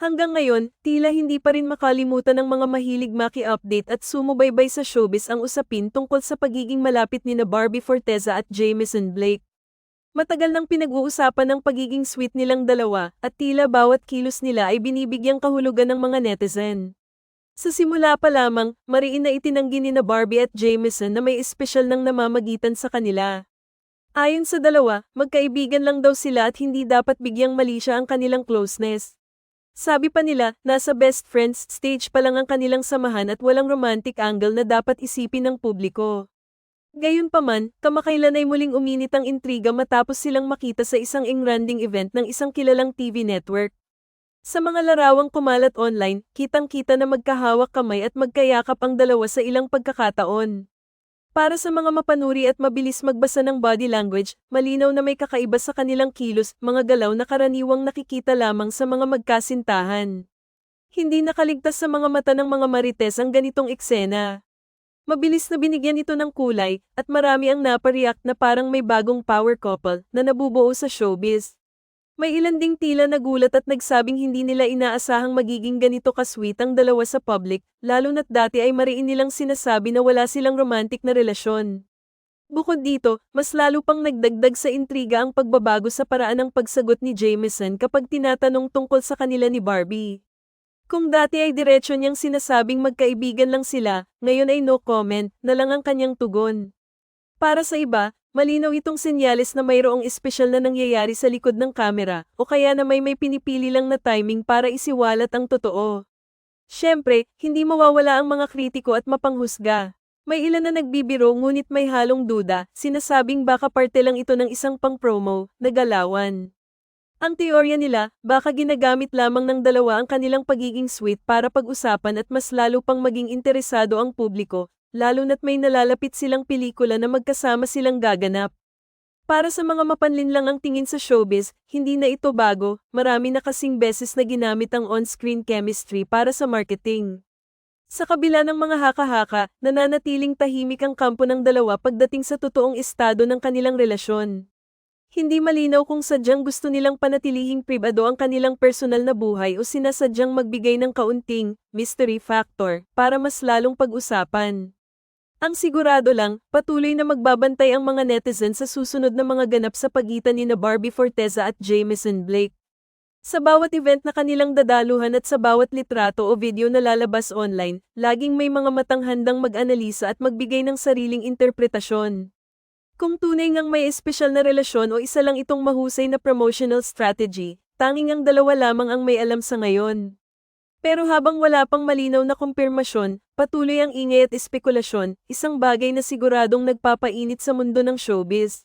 Hanggang ngayon, tila hindi pa rin makalimutan ng mga mahilig maki-update at sumubaybay sa showbiz ang usapin tungkol sa pagiging malapit ni na Barbie Forteza at Jameson Blake. Matagal nang pinag-uusapan ng pagiging sweet nilang dalawa at tila bawat kilos nila ay binibigyang kahulugan ng mga netizen. Sa simula pa lamang, mariin na itinanggi ni na Barbie at Jameson na may espesyal nang namamagitan sa kanila. Ayon sa dalawa, magkaibigan lang daw sila at hindi dapat bigyang mali siya ang kanilang closeness. Sabi pa nila, nasa best friends stage pa lang ang kanilang samahan at walang romantic angle na dapat isipin ng publiko. Gayunpaman, kamakailan ay muling uminit ang intriga matapos silang makita sa isang engranding event ng isang kilalang TV network. Sa mga larawang kumalat online, kitang-kita na magkahawak kamay at magkayakap ang dalawa sa ilang pagkakataon. Para sa mga mapanuri at mabilis magbasa ng body language, malinaw na may kakaiba sa kanilang kilos, mga galaw na karaniwang nakikita lamang sa mga magkasintahan. Hindi nakaligtas sa mga mata ng mga marites ang ganitong eksena. Mabilis na binigyan ito ng kulay, at marami ang napareact na parang may bagong power couple na nabubuo sa showbiz. May ilan ding tila nagulat at nagsabing hindi nila inaasahang magiging ganito kasweet ang dalawa sa public, lalo na't dati ay mariin nilang sinasabi na wala silang romantic na relasyon. Bukod dito, mas lalo pang nagdagdag sa intriga ang pagbabago sa paraan ng pagsagot ni Jameson kapag tinatanong tungkol sa kanila ni Barbie. Kung dati ay diretsyo niyang sinasabing magkaibigan lang sila, ngayon ay no comment na lang ang kanyang tugon. Para sa iba, malinaw itong senyales na mayroong espesyal na nangyayari sa likod ng kamera o kaya na may may pinipili lang na timing para isiwalat ang totoo. Siyempre, hindi mawawala ang mga kritiko at mapanghusga. May ilan na nagbibiro ngunit may halong duda, sinasabing baka parte lang ito ng isang pang-promo, nagalawan. Ang teorya nila, baka ginagamit lamang ng dalawa ang kanilang pagiging sweet para pag-usapan at mas lalo pang maging interesado ang publiko, lalo na't may nalalapit silang pelikula na magkasama silang gaganap. Para sa mga mapanlin lang ang tingin sa showbiz, hindi na ito bago, marami na kasing beses na ginamit ang on-screen chemistry para sa marketing. Sa kabila ng mga haka-haka, nananatiling tahimik ang kampo ng dalawa pagdating sa totoong estado ng kanilang relasyon. Hindi malinaw kung sadyang gusto nilang panatilihing pribado ang kanilang personal na buhay o sinasadyang magbigay ng kaunting mystery factor para mas lalong pag-usapan. Ang sigurado lang, patuloy na magbabantay ang mga netizen sa susunod na mga ganap sa pagitan ni na Barbie Forteza at Jameson Blake. Sa bawat event na kanilang dadaluhan at sa bawat litrato o video na lalabas online, laging may mga matang handang mag-analisa at magbigay ng sariling interpretasyon. Kung tunay ngang may espesyal na relasyon o isa lang itong mahusay na promotional strategy, tanging ang dalawa lamang ang may alam sa ngayon. Pero habang wala pang malinaw na kumpirmasyon, patuloy ang ingay at espekulasyon, isang bagay na siguradong nagpapainit sa mundo ng showbiz.